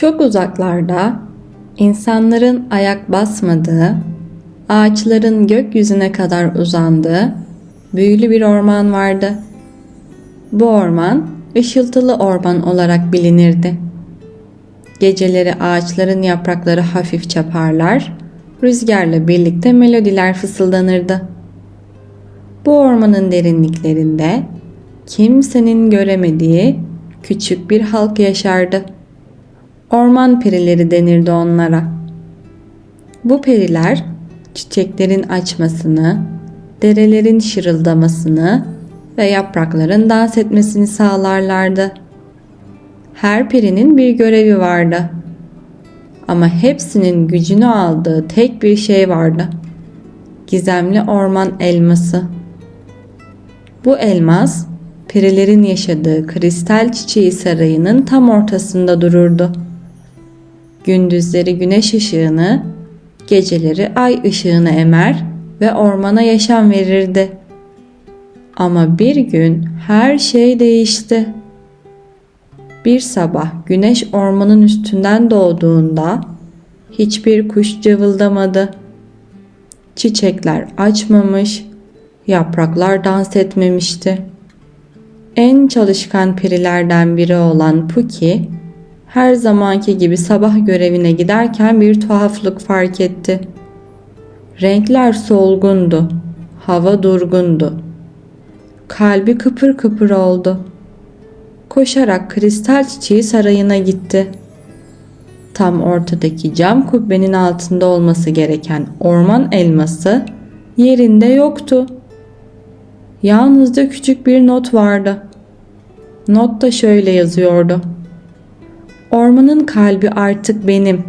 Çok uzaklarda insanların ayak basmadığı, ağaçların gökyüzüne kadar uzandığı büyülü bir orman vardı. Bu orman ışıltılı orman olarak bilinirdi. Geceleri ağaçların yaprakları hafif çaparlar, rüzgarla birlikte melodiler fısıldanırdı. Bu ormanın derinliklerinde kimsenin göremediği küçük bir halk yaşardı. Orman perileri denirdi onlara. Bu periler çiçeklerin açmasını, derelerin şırıldamasını ve yaprakların dans etmesini sağlarlardı. Her perinin bir görevi vardı. Ama hepsinin gücünü aldığı tek bir şey vardı. Gizemli orman elması. Bu elmas perilerin yaşadığı kristal çiçeği sarayının tam ortasında dururdu. Gündüzleri güneş ışığını, geceleri ay ışığını emer ve ormana yaşam verirdi. Ama bir gün her şey değişti. Bir sabah güneş ormanın üstünden doğduğunda hiçbir kuş cıvıldamadı. Çiçekler açmamış, yapraklar dans etmemişti. En çalışkan perilerden biri olan Puki, her zamanki gibi sabah görevine giderken bir tuhaflık fark etti. Renkler solgundu, hava durgundu. Kalbi kıpır kıpır oldu. Koşarak kristal çiçeği sarayına gitti. Tam ortadaki cam kubbenin altında olması gereken orman elması yerinde yoktu. Yalnızca küçük bir not vardı. Not da şöyle yazıyordu. Ormanın kalbi artık benim.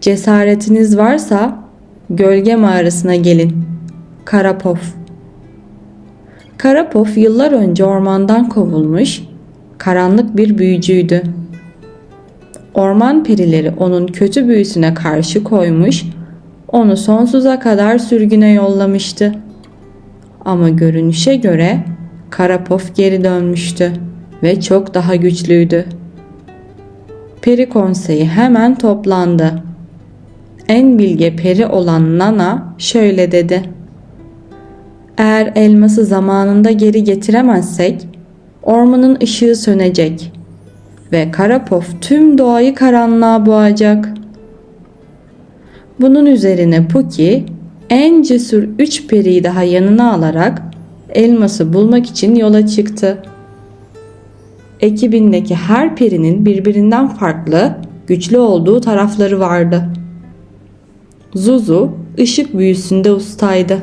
Cesaretiniz varsa gölge mağarasına gelin. Karapov. Karapov yıllar önce ormandan kovulmuş, karanlık bir büyücüydü. Orman perileri onun kötü büyüsüne karşı koymuş, onu sonsuza kadar sürgüne yollamıştı. Ama görünüşe göre Karapov geri dönmüştü ve çok daha güçlüydü. Peri konseyi hemen toplandı. En bilge peri olan Nana şöyle dedi. Eğer elması zamanında geri getiremezsek ormanın ışığı sönecek ve Karapov tüm doğayı karanlığa boğacak. Bunun üzerine Puki en cesur üç periyi daha yanına alarak elması bulmak için yola çıktı. Ekibindeki her perinin birbirinden farklı, güçlü olduğu tarafları vardı. Zuzu ışık büyüsünde ustaydı.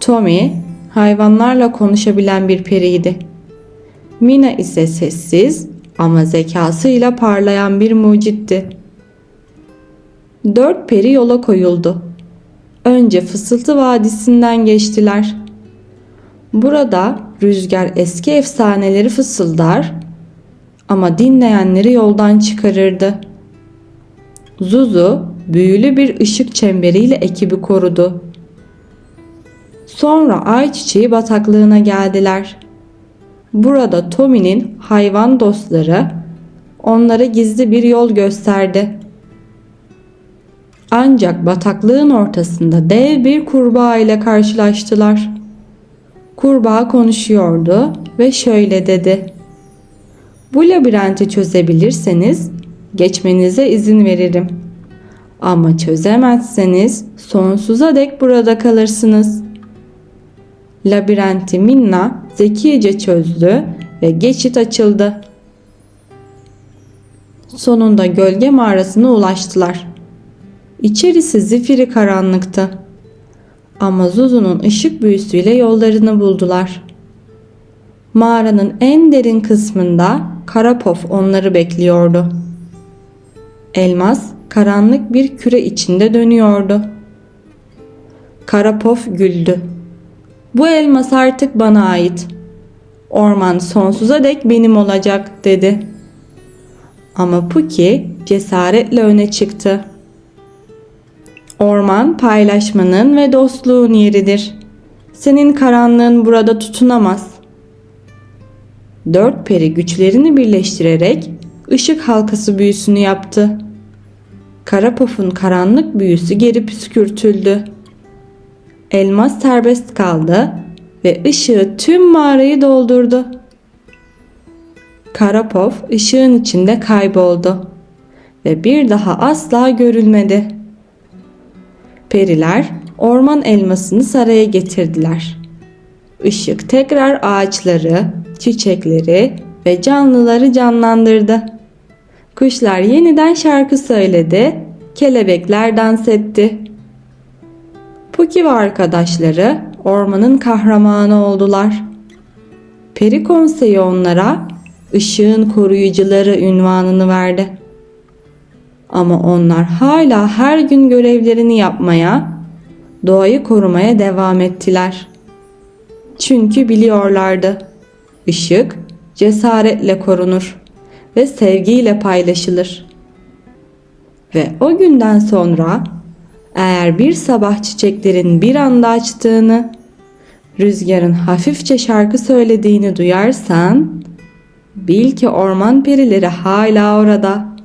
Tommy hayvanlarla konuşabilen bir periydi. Mina ise sessiz ama zekasıyla parlayan bir mucitti. Dört peri yola koyuldu. Önce Fısıltı Vadisi'nden geçtiler. Burada rüzgar eski efsaneleri fısıldar ama dinleyenleri yoldan çıkarırdı. Zuzu büyülü bir ışık çemberiyle ekibi korudu. Sonra ayçiçeği bataklığına geldiler. Burada Tommy'nin hayvan dostları onlara gizli bir yol gösterdi. Ancak bataklığın ortasında dev bir kurbağa ile karşılaştılar. Kurbağa konuşuyordu ve şöyle dedi. Bu labirenti çözebilirseniz geçmenize izin veririm. Ama çözemezseniz sonsuza dek burada kalırsınız. Labirenti Minna zekice çözdü ve geçit açıldı. Sonunda gölge mağarasına ulaştılar. İçerisi zifiri karanlıktı. Ama Zuzu'nun ışık büyüsüyle yollarını buldular. Mağaranın en derin kısmında Karapov onları bekliyordu. Elmas karanlık bir küre içinde dönüyordu. Karapov güldü. Bu elmas artık bana ait. Orman sonsuza dek benim olacak dedi. Ama Puki cesaretle öne çıktı. Orman paylaşmanın ve dostluğun yeridir. Senin karanlığın burada tutunamaz. Dört peri güçlerini birleştirerek ışık halkası büyüsünü yaptı. Karapof'un karanlık büyüsü geri püskürtüldü. Elmas serbest kaldı ve ışığı tüm mağarayı doldurdu. Karapof ışığın içinde kayboldu ve bir daha asla görülmedi. Periler orman elmasını saraya getirdiler. Işık tekrar ağaçları, çiçekleri ve canlıları canlandırdı. Kuşlar yeniden şarkı söyledi, kelebekler dans etti. Puki ve arkadaşları ormanın kahramanı oldular. Peri konseyi onlara ışığın koruyucuları ünvanını verdi. Ama onlar hala her gün görevlerini yapmaya, doğayı korumaya devam ettiler. Çünkü biliyorlardı. Işık cesaretle korunur ve sevgiyle paylaşılır. Ve o günden sonra eğer bir sabah çiçeklerin bir anda açtığını, rüzgarın hafifçe şarkı söylediğini duyarsan, bil ki orman perileri hala orada